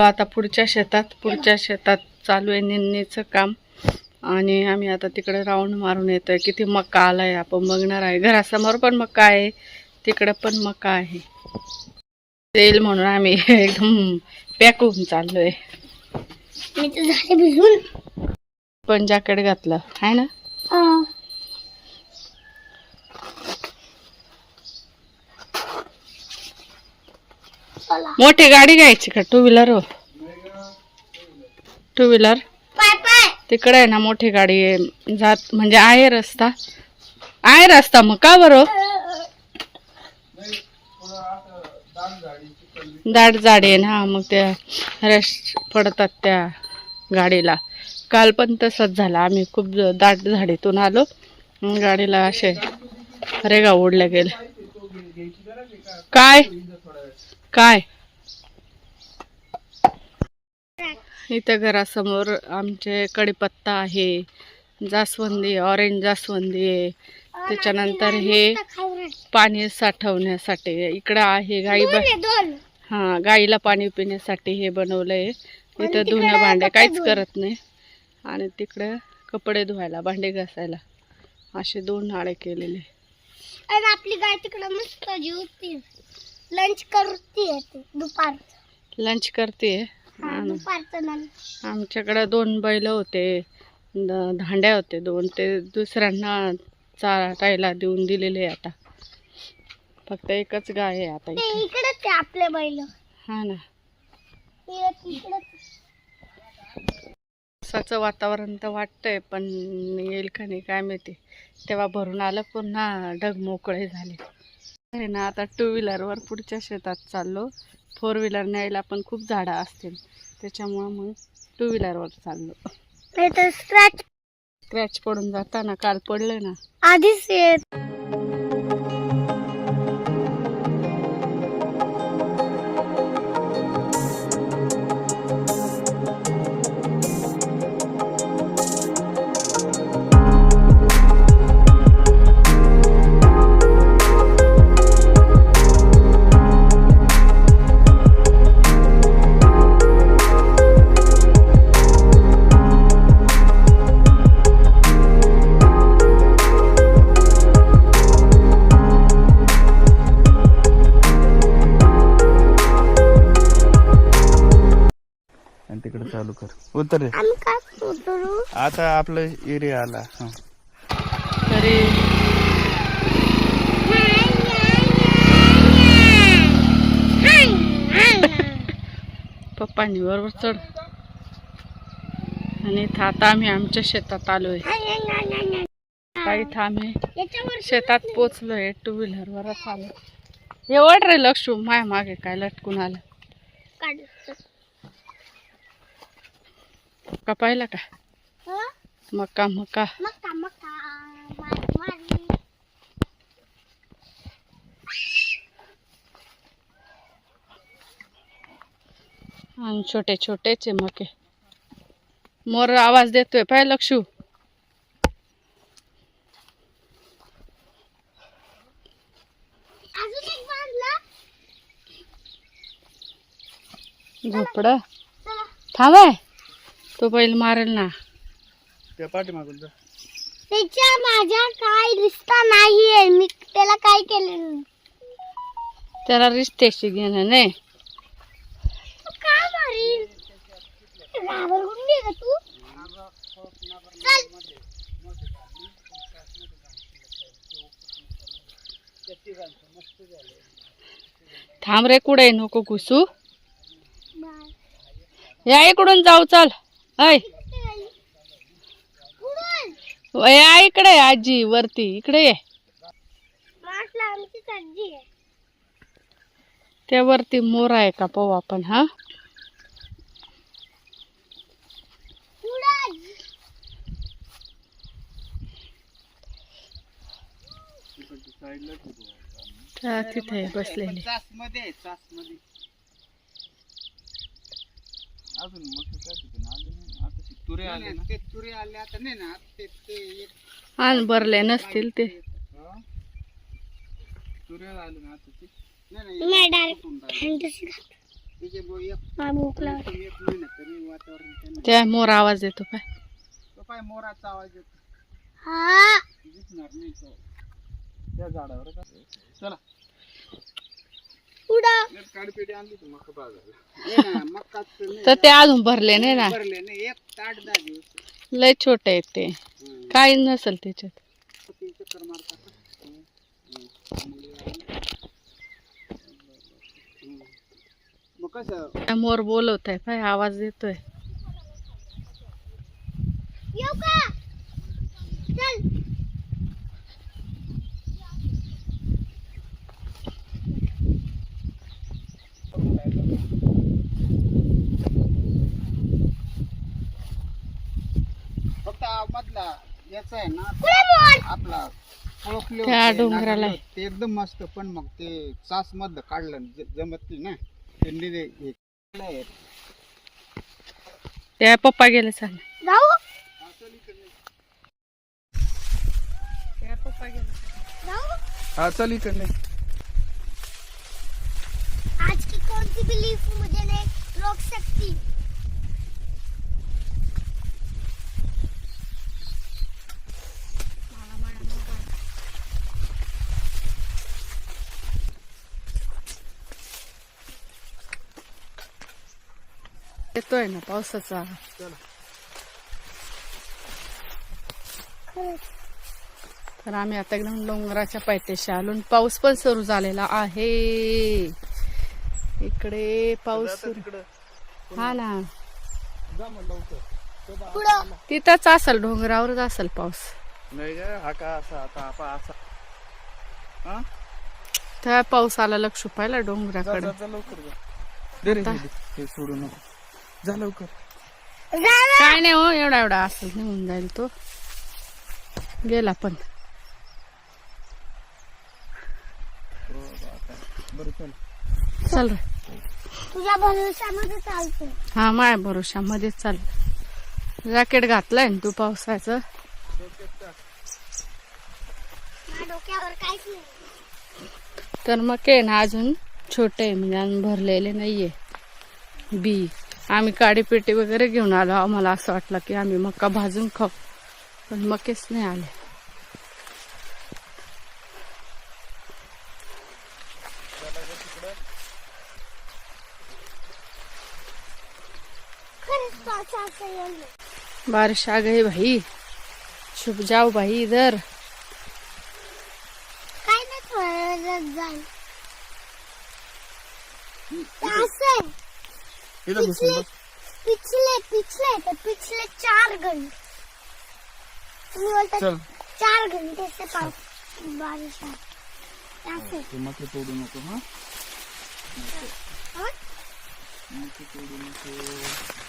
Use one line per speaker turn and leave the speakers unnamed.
आता पुढच्या शेतात पुढच्या शेतात चालू आहे निंदणीचं काम. आणि आम्ही आता तिकडे राऊंड मारून येतोय किती मका आलाय आपण बघणार आहे. घरासमोर पण मका आहे तिकडे पण मका आहे. येईल म्हणून आम्ही एकदम पॅक होऊन
भिजून
पण जॅकेट घातलं. आहे ना? मोठी गाडी घ्यायची का? टू व्हीलर हो टू व्हीलर तिकडे आहे ना मोठी गाडी जात म्हणजे आहे रस्ता. आहे रस्ता मग का बरं? दाट जाडी आहे ना मग त्या रेस्ट पडतात त्या गाडीला. काल पण तसंच झालं. आम्ही खूप दाट झाडीतून आलो. गाडीला असे रेगा ओढल्या गेले काय? काय? इथं घरासमोर आमचे कडीपत्ता आहे जास्वंदी ऑरेंज जास्वंदी आहे. त्याच्यानंतर हे पाणी साठवण्यासाठी इकडं आहे गाई हा गाईला पाणी पिण्यासाठी हे बनवलंय. इथं धुणं भांडे काहीच करत नाही. आणि तिकडे कपडे धुवायला भांडे घासायला. असे दोन नाळे केलेले.
आणि आपली गाय तिकडं मस्त जेवते. लंच करते दुपार
लंच करते आमच्याकडे दोन बैल होते धांड्या होते दोन. ते दुसऱ्यांना चारायला देऊन दिलेले आता. फक्त एकच गाय आहे आता
इकडेच आपले बैल.
हा ना. पावसाचं वातावरण तर वाटतंय पण येईल का नाही काय माहिती. तेव्हा भरून आलं पुन्हा ढग मोकळे झाले ना आता टू व्हीलरवर पुढच्या शेतात चाललो. फोर व्हीलर न्यायला पण खूप झाडं असतील. त्याच्यामुळं मग टू व्हीलरवर चाललो.
नाही तर स्क्रॅच
स्क्रॅच पडून जाताना काल पडले ना.
आधीच येत
चालू कर. उतर रे.
आम्ही काय उतरू
आता आपलं एरिया आला. हा.
तरी पप्पांनी बरोबर चढ. आणि इथं आता आम्ही आमच्या शेतात आलोय. आता इथं आम्ही शेतात पोचलोय टू व्हीलरवरच आलो. एवढ रे लक्ष माय मागे काय लटकून आलं.
काढ
का पाहिला का? मका मका.
मका मका
आणि छोटे छोटेच आहे मके. मोर आवाज देतोय. पाय लक्षू झोपड. थांबाय तो बैल मारेल ना.
त्या पाठीमागून जा.
त्याच्या माझ्या काय रिश्ता नाहीये. मी त्याला काय नाही.
त्याला रिश्त्याशी घेणं नाही
तू का मारील घाबरून घे ग तू? चल.
थांब रे कुठे नको घुसू. या इकडून जाऊ चाल. ऐ.
पुढून
या इकडे आजी वरती. इकडे ये.
म्हटलं आमची आजी आहे.
त्या वरती मोर आहे का पाहू आपण हा? तिथे बसलेली.
अजून मोठं काय तिथं आले नाही आता ते तुरे आले ना? ते तुरे आले आता नाही ना ते ते
आण भरले नसतील ते.
तुरे आले ना आता ते.
फॅन्टसी
त्याच्यामुळे एक एक महिना तरी वातावरण त्यांना
त्या मोर आवाज येतो काय?
तो काय मोराचा आवाज येतो?
हा.
दिसणार नाही तो. त्या झाडावर का? चला.
उडा
काडपेटी आणली तू मका बाजारला मक्का
तर ते अजून भरले नाही ना
भरले नाही एक ताट दहा दिवस
लय छोटे आहेत ते. काही नसेल त्याच्यात
चक्कर मारतात. मग कसं
काय मोर बोलवत आहे काय आवाज येतोय
येऊ का चल
फक्त हा मधला याचा आहे ना
कुठे मोर
आपला ओळखले
त्या
होते,
डोंगराला.
ते एकदम मस्त पण मग ते सास मधलं काढलं ज- जमत नाही ना. ते निरे आहे.
त्या पप्पा गेले चाल.
जाऊ.
पप्पा गेले.
जाऊ.
हा चल इकडे
आज की कौन सी बिलीफ मुझे नहीं रोक सकती
येतोय ना पावसाचा तर आम्ही आता एकदम डोंगराच्या पायथ्याशी आलो आणि पाऊस पण सुरू झालेला आहे इकडे पाऊस सुरू हा ना तिथंच असेल डोंगरावरच असेल पाऊस
नाही का हा का असा आता आपा असा हा
त्या पाऊस आला लक्ष पाहिला डोंगराकडे
सोडू नको जा लवकर.
काय नाही हो एवढा एवढा असं निघून जाईल तो. गेला पण.
चल
चल रे.
तुझ्या भरोशामध्ये चालतो
हा माय भरोशामध्ये चाल. जॅकेट घातलंय ना तू पावसाचं.
माझ्या डोक्यावर काहीच नाही.
तर मग काय ना अजून छोटे आहे म्हणजे अजून भरलेले नाहीये. बी. आम्ही काडीपेटी वगैरे घेऊन आलो. आम्हाला असं वाटलं की आम्ही मका भाजून खाऊ. पण मकेच नाही आले. बारिश आ गई भाई. छुप जाओ भाई इधर.
काय पिछले पिछले पिछले तर पिछले चार घंटे. तुम्ही बोलता
चल.
चार घंटे से पाऊस बारिश आहे. असं. आहे.
तू मका तोडू नको हा?
हा?
मका तोडू नको.